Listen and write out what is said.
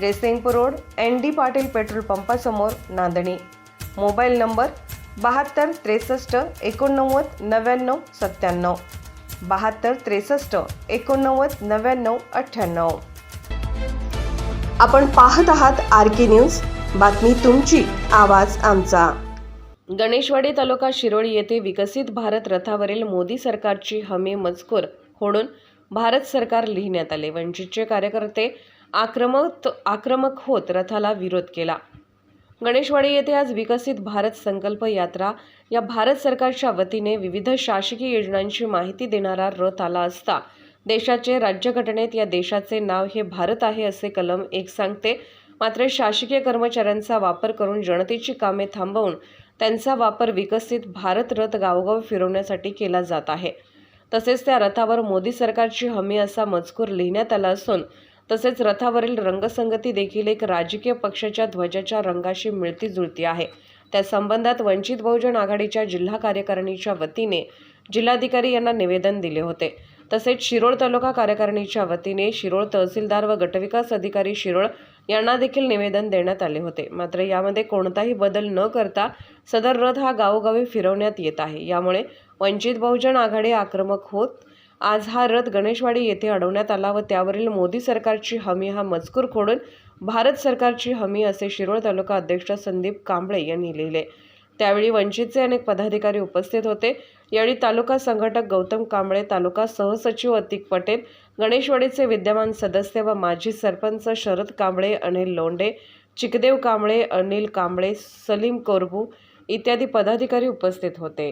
Jaysingpur road N D Patil petrol पंपासमोर Nandani. Mobile number बहात्तर त्रेसष्ट एकोणनव्वद नव्याण्णव सत्त्याण्णव. बहात्तर त्रेसष्ट एकोणनव्वद नव्याण्णव अठ्ठ्याण्णव. आपण पाहत आहात आर के न्यूज. बातमी तुमची आवाज आमचा. गणेशवाडी तालुका शिरोळी येथे विकसित भारत रथावरील मोदी सरकारची हमी मजकूर होडून भारत सरकार लिहिण्यात आले. वंचितचे कार्यकर्ते आक्रमक आक्रमक होत रथाला विरोध केला. गणेशवाडी येथे आज विकसित भारत संकल्प यात्रा. या भारत सरकारच्या वतीने विविध शासकीय योजनांची माहिती देणारा रथ आला असता. देशाचे राज्यघटनेत या देशाचे नाव हे भारत आहे असे कलम एक सांगते. मात्र शासकीय कर्मचाऱ्यांचा वापर करून जनतेची कामे थांबवून त्यांचा वापर विकसित भारत रथ गावोगाव फिरवण्यासाठी केला जात आहे. तसेच त्या रथावर मोदी सरकारची हमी असा मजकूर लिहिण्यात आला असून तसेच रथावरील रंगसंगती देखील एक राजकीय पक्षाच्या ध्वजाच्या रंगाशी मिळती जुळती आहे. त्या संबंधात वंचित बहुजन आघाडीच्या जिल्हा कार्यकारिणीच्या वतीने जिल्हाधिकारी यांना निवेदन दिले होते. तसेच शिरोळ तालुका कार्यकारिणीच्या वतीने शिरोळ तहसीलदार व गटविकास अधिकारी शिरोळ यांना देखील निवेदन देण्यात आले होते. मात्र यामध्ये कोणताही बदल न करता सदर रथ हा गावोगावी फिरवण्यात येत आहे. यामुळे वंचित बहुजन आघाडी आक्रमक होत आज हा रथ गणेशवाडी येथे अडवण्यात आला व त्यावरील मोदी सरकारची हमी हा मजकूर खोडून भारत सरकारची हमी असे शिरोळ तालुका अध्यक्ष संदीप कांबळे यांनी लिहिले. त्यावेळी वंचितचे अनेक पदाधिकारी उपस्थित होते. यावेळी तालुका संघटक गौतम कांबळे तालुका सहसचिव अतिक पटेल गणेशवाडीचे विद्यमान सदस्य व माजी सरपंच शरद कांबळे अनिल लोंडे चिकदेव कांबळे अनिल कांबळे सलीम कोरबू इत्यादी पदाधिकारी उपस्थित होते.